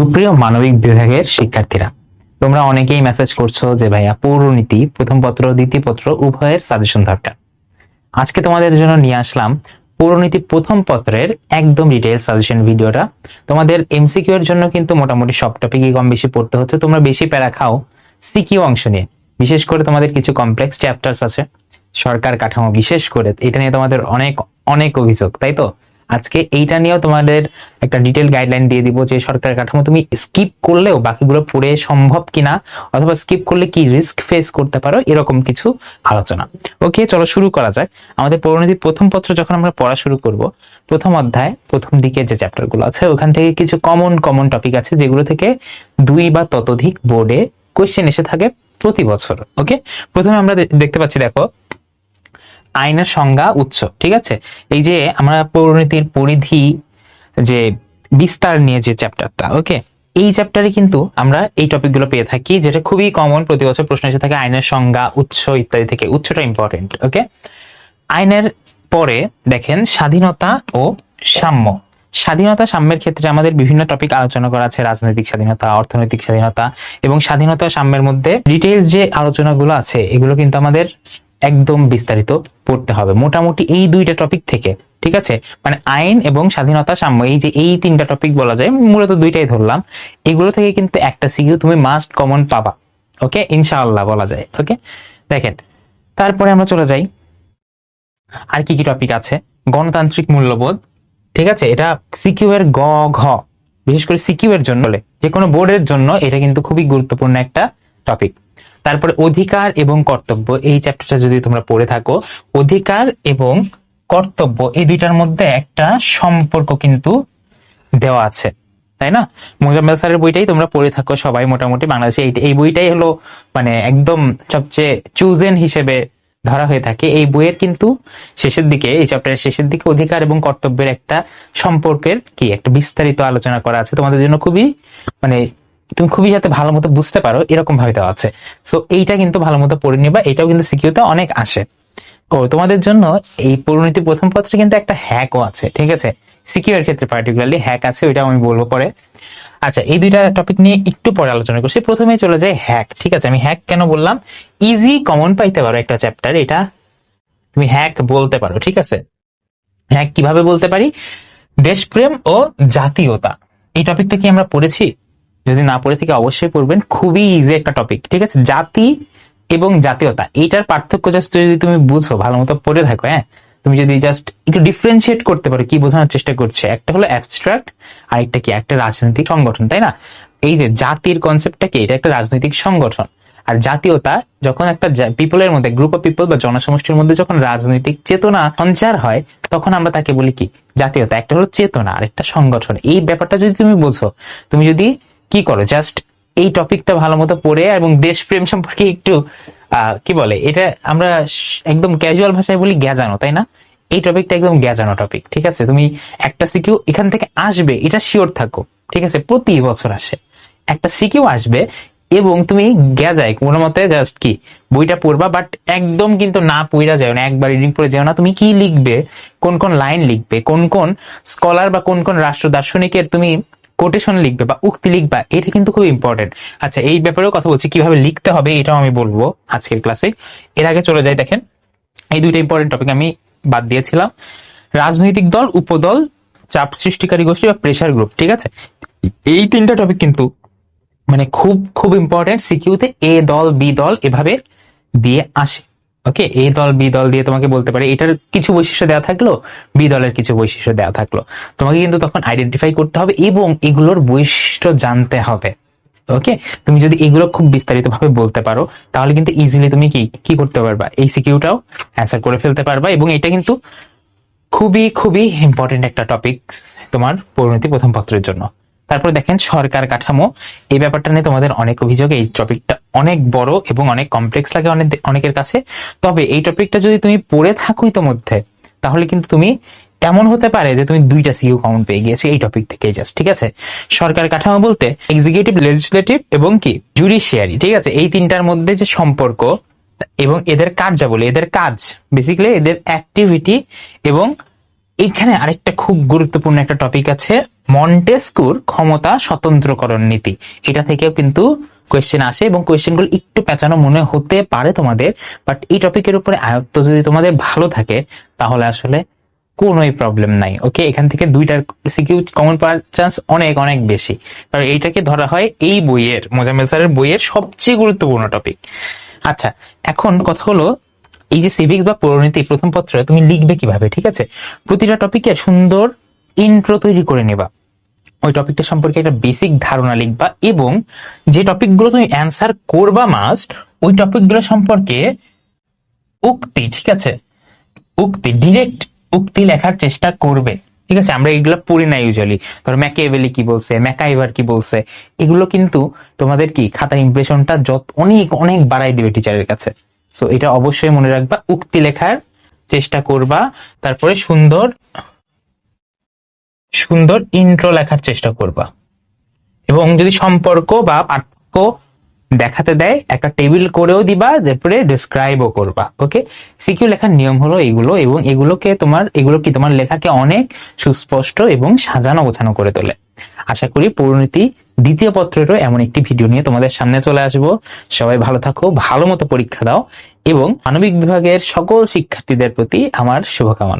সুপ্রিয় মানবিক বিভাগের শিক্ষার্থীরা, তোমরা অনেকেই মেসেজ করছ যে, ভাইয়া পৌরনীতি প্রথম পত্র, দ্বিতীয় পত্র, উভয়ের সাজেশন দরকার। আজকে তোমাদের জন্য নিয়ে আসলাম পৌরনীতি প্রথম পত্রের একদম ডিটেইল সাজেশন ভিডিওটা। তোমাদের এমসিকিউ এর জন্য কিন্তু মোটামুটি সব টপিকই কম বেশি পড়তে হচ্ছে। তোমরা বেশি প্যারা খাও সিকিউ অংশ নিয়ে। বিশেষ করে তোমাদের কিছু কমপ্লেক্স চ্যাপ্টার্স আছে। সরকার কাঠামো বিশেষ করে, এটা নিয়ে তোমাদের অনেক অনেক অভিযোগ, তাই তো? আজকে এইটা নিয়েও তোমাদের একটা ডিটেল গাইডলাইন দিয়ে দিব যে সরকারের কাঠামো তুমি স্কিপ করলেও বাকিগুলো পড়ে সম্ভব কিনা অথবা স্কিপ করলে কি রিস্ক ফেস করতে পারো এরকম কিছু আলোচনা। ওকে চলো শুরু করা যাক। আমাদের পরিণতি প্রথম পত্র যখন আমরা পড়া শুরু করব, প্রথম অধ্যায়, প্রথম দিকে যে চ্যাপ্টারগুলো আছে, ওখান থেকে কিছু কমন কমন টপিক আছে যেগুলো থেকে দুই বা ততোধিক বোর্ডে কোয়েশ্চেন এসে থাকে প্রতি বছর। ওকে প্রথমে আমরা দেখতে পাচ্ছি দেখো আইনের সংজ্ঞা উৎস, ঠিক আছে? এই যে আমরা পৌরনীতির পরিধি যে বিস্তার নিয়ে যে চ্যাপ্টারটা ওকে এই চ্যাপ্টারে কিন্তু আমরা এই টপিকগুলো পেয়ে থাকি, যেটা খুবই কমন প্রতি বছর প্রশ্ন এসে থাকে আইনের সংজ্ঞা, উৎস ইত্যাদি থেকে। উৎসটা ইম্পর্টেন্ট ওকে আইনের পরে দেখেন স্বাধীনতা ও সাম্য। স্বাধীনতা সাম্যের ক্ষেত্রে আমাদের বিভিন্ন টপিক আলোচনা করা আছে, রাজনৈতিক স্বাধীনতা, অর্থনৈতিক স্বাধীনতা এবং স্বাধীনতা সাম্যের মধ্যে ডিটেলস যে আলোচনাগুলো আছে, এগুলো কিন্তু আমাদের একদম বিস্তারিত পড়তে হবে। মোটামুটি এই দুইটা টপিক থেকে, ঠিক আছে? মানে আইন এবং স্বাধীনতা সাম্য, এই যে এই তিনটা টপিক বলা যায়, মূলত দুইটাই ধরলাম। এগুলো থেকে কিন্তু একটা সিকিউ তুমি মাস্ট কমন পাবা ওকে ইনশাআল্লাহ বলা যায় ওকে দেখেন, তারপরে আমরা চলে যাই। আর কি কি টপিক আছে? গণতান্ত্রিক মূল্যবোধ, ঠিক আছে? এটা সিকিউ এর গ, ঘ, বিশেষ করে সিকিউ এর জন্য যে কোনো বোর্ডের জন্য এটা কিন্তু খুবই গুরুত্বপূর্ণ একটা টপিক তারপরে অধিকার এবং কর্তব্য, এই চ্যাপ্টারটা যদি তোমরা পড়ে থাকো, অধিকার এবং কর্তব্য, এই দুইটার মধ্যে একটা সম্পর্ক কিন্তু দেওয়া আছে, তাই না? মোজাম্মেল স্যারের বইটাই তোমরা পড়ে থাকো সবাই মোটামুটি বাংলাদেশে। এই বইটাই হলো মানে একদম সবচেয়ে চুজেন হিসেবে ধরা হয়ে থাকে। এই বইয়ের কিন্তু শেষের দিকে, এই চ্যাপ্টারের শেষের দিকে অধিকার এবং কর্তব্যের একটা সম্পর্কের কি, একটা বিস্তারিত আলোচনা করা আছে। তোমাদের জন্য খুবই মানে তুমি খুবই যাতে ভালো মতো বুঝতে পারো, এরকম ভাবে দেওয়া আছে। সো এইটা কিন্তু ভালো মতো পড়ে নিবা, এটাও কিন্তু সিকিউতে অনেক আসে। ও, তোমাদের জন্য এই পরিণতি প্রথম পত্রে কিন্তু একটা হ্যাকও আছে, ঠিক আছে? সিকিউ এর ক্ষেত্রে পার্টিকুলারলি হ্যাক আছে ওইটা আমি বলব পরে। আচ্ছা এই দুইটা টপিক নিয়ে একটু পরে আলোচনা করছি। প্রথমে চলে যায় হ্যাক ঠিক আছে? আমি হ্যাক কেন বললাম? ইজি কমন পাইতে পারো একটা চ্যাপ্টার এটা তুমি হ্যাক বলতে পারো, ঠিক আছে? হ্যাক কীভাবে বলতে পারি? দেশপ্রেম ও জাতীয়তা। এই টপিকটা কি আমরা পড়েছি? যদি না পড়ে থেকে অবশ্যই পড়বেন। খুবই ইজি একটা টপিক ঠিক আছে? জাতি এবং জাতীয়তা, এইটার পার্থক্য জাস্ট যদি তুমি বুঝো, ভালো মতো পড়ে থাকো হ্যাঁ? তুমি যদি জাস্ট একটু ডিফারেন্সিয়েট করতে পারো কি বোঝানোর চেষ্টা করছে। একটা হলো অ্যাবস্ট্রাক্ট আর একটা কি? একটা রাজনৈতিক সংগঠন, তাই না? এই যে জাতির কনসেপ্টটা কি? এটা একটা রাজনৈতিক সংগঠন। আর জাতীয়তা যখন একটা পিপলের মধ্যে গ্রুপ অফ পিপল বা জনসমষ্টির মধ্যে যখন রাজনৈতিক চেতনা সঞ্চার হয়, তখন আমরা তাকে বলি কি? জাতীয়তা। একটা হলো চেতনা আর একটা সংগঠন। এই ব্যাপারটা যদি তুমি বোঝো, তুমি যদি কি করো? জাস্ট এই টপিকটা ভালো মতো পড়ে এবং দেশপ্রেম সম্পর্কে একটু কি বলে? এটা আমরা একদম ক্যাজুয়াল ভাষায় বলি গ্যাজানো, তাই না? এই টপিকটা একদম গ্যাজানো টপিক ঠিক আছে? তুমি একটা সিকিউ এখান থেকে আসবে, এটা শিওর থাকো, ঠিক আছে? প্রতি বছর আসে। একটা সিকিউ আসবে এবং তুমি গ্যাজায়, কোনো মতে জাস্ট কি, বইটা পড়বা বাট একদম কিন্তু না পড়া যায় না, একবার রিডিং পড়ে যাও না। তুমি কি লিখবে? কোন কোন লাইন লিখবে? কোন কোন স্কলার বা কোন কোন রাষ্ট্র দার্শনিকের তুমি কোটেশন লিখবে বা উক্তি লিখবা, এটা কিন্তু খুব ইম্পর্টেন্ট আচ্ছা এই ব্যাপারেও কথা বলছি, কীভাবে লিখতে হবে এটাও আমি বলব আজকের ক্লাসে এর আগে চলে যাই, দেখেন। এই দুইটা ইম্পর্টেন্ট টপিক আমি বাদ দিয়েছিলাম। রাজনৈতিক দল, উপদল, চাপ সৃষ্টিকারী গোষ্ঠী বা প্রেশার গ্রুপ ঠিক আছে? এই তিনটা টপিক কিন্তু মানে খুব খুব ইম্পর্টেন্ট সিকিউতে এ দল বি দল এভাবে দিয়ে আসে। ওকে এ দল বি দল দিয়ে তোমাকে বলতে পারে, এটার কিছু বৈশিষ্ট্য দেওয়া থাকল বি দলের কিছু বৈশিষ্ট্য দেওয়া থাকল। তোমাকে কিন্তু তখন আইডেন্টিফাই করতে হবে এবং এগুলোর বৈশিষ্ট্য জানতে হবে। ওকে তুমি যদি এগুলো খুব বিস্তারিত ভাবে বলতে পারো, তাহলে কিন্তু ইজিলি তুমি কি কি করতে পারবা? এই সিকিউটাও অ্যান্সার করে ফেলতে পারবা এবং এটা কিন্তু খুবই খুবই ইম্পর্টেন্ট একটা টপিক তোমার পরিণতি প্রথম পত্রের জন্য। তারপর দেখেন সরকার কাঠামো। এই ব্যাপারটা নিয়ে তোমাদের অনেক অভিযোগ, এই টপিকটা অনেক বড় এবং অনেক কমপ্লেক্স লাগে অনেক অনেকের কাছে। তবে এই টপিকটা যদি তুমি পড়ে থাকো ইতোমধ্যে, তাহলে কিন্তু তুমি এমন হতে পারে যে তুমি দুইটা সিইউ কমন পেয়ে গিয়েছো এই টপিক থেকে জাস্ট ঠিক আছে? সরকার কাঠামো বলতে এক্সিকিউটিভ লেজিসলেটিভ এবং কি? জুডিশিয়ারি ঠিক আছে? এই তিনটার মধ্যে যে সম্পর্ক এবং এদের কার্যাবলী, এদের কাজ বেসিক্যালি এদের অ্যাক্টিভিটি এবং এইখানে আরেকটা খুব গুরুত্বপূর্ণ একটা টপিক আছে মন্টেস্কুর ক্ষমতা স্বতন্ত্রকরণ নীতি। এটা থেকেও কিন্তু কোয়েশ্চেন আসে এবং কোয়েশ্চেনগুলো একটু পেঁচানো মনে হতে পারে তোমাদের বাট এই টপিকের উপরে আয়ত্ত যদি তোমাদের ভালো থাকে, তাহলে আসলে কোনোই প্রবলেম নাই ওকে এখান থেকে দুইটার সিকিউ কমন পাওয়ার চান্স অনেক অনেক বেশি। কারণ এইটাকে ধরা হয় এই বইয়ের, মোজাম্মেল স্যারের বইয়ের সবচেয়ে গুরুত্বপূর্ণ টপিক আচ্ছা এখন কথা হলো এই যে সিভিক্স বা পরিণতি প্রথম পত্রে তুমি লিখবে কীভাবে, ঠিক আছে? প্রতিটা টপিকে সুন্দর ইন্ট্রো তৈরি করে নেবা। ওই টপিকটা সম্পর্কে একটা বেসিক ধারণা লিখবা এবং যে টপিকগুলো তুমি অ্যান্সার করবা মাস্ট ওই টপিকগুলো সম্পর্কে উক্তি, ঠিক আছে? উক্তি ডিরেক্ট উক্তি লেখার চেষ্টা করবে। ঠিক আছে? আমরা এগুলো পড়ি না ইউজুয়ালি ধরো ম্যাকেভেলি কি বলছে ম্যাকাইভার কি বলছে, এগুলো কিন্তু তোমাদের কি খাতার ইমপ্রেশনটা যত অনেক অনেক বাড়াই দিবে টিচারের কাছে। সো এটা অবশ্যই মনে রাখবা, উক্তি লেখার চেষ্টা করবা, তারপরে সুন্দর সুন্দর ইন্ট্রো লেখার চেষ্টা করবা। এবং যদি সম্পর্ক বা পার্থক্য দেখাতে দেয়, একটা টেবিল করেও দিবা, তারপরে ডিসক্রাইবও করবা ওকে সিকিউ লেখার নিয়ম হলো এগুলো, এবং এগুলোকে তোমার, এগুলো কি তোমার লেখাকে অনেক সুস্পষ্ট এবং সাজানো গোছানো করে তোলে। আশা করি পরিণতি দ্বিতীয় পত্রেরও এমন একটি ভিডিও নিয়ে তোমাদের সামনে চলে আসব। সবাই ভালো থাকো, ভালো মতো পরীক্ষা দাও, এবং মানবিক বিভাগের সকল শিক্ষার্থীদের প্রতি আমার শুভকামনা।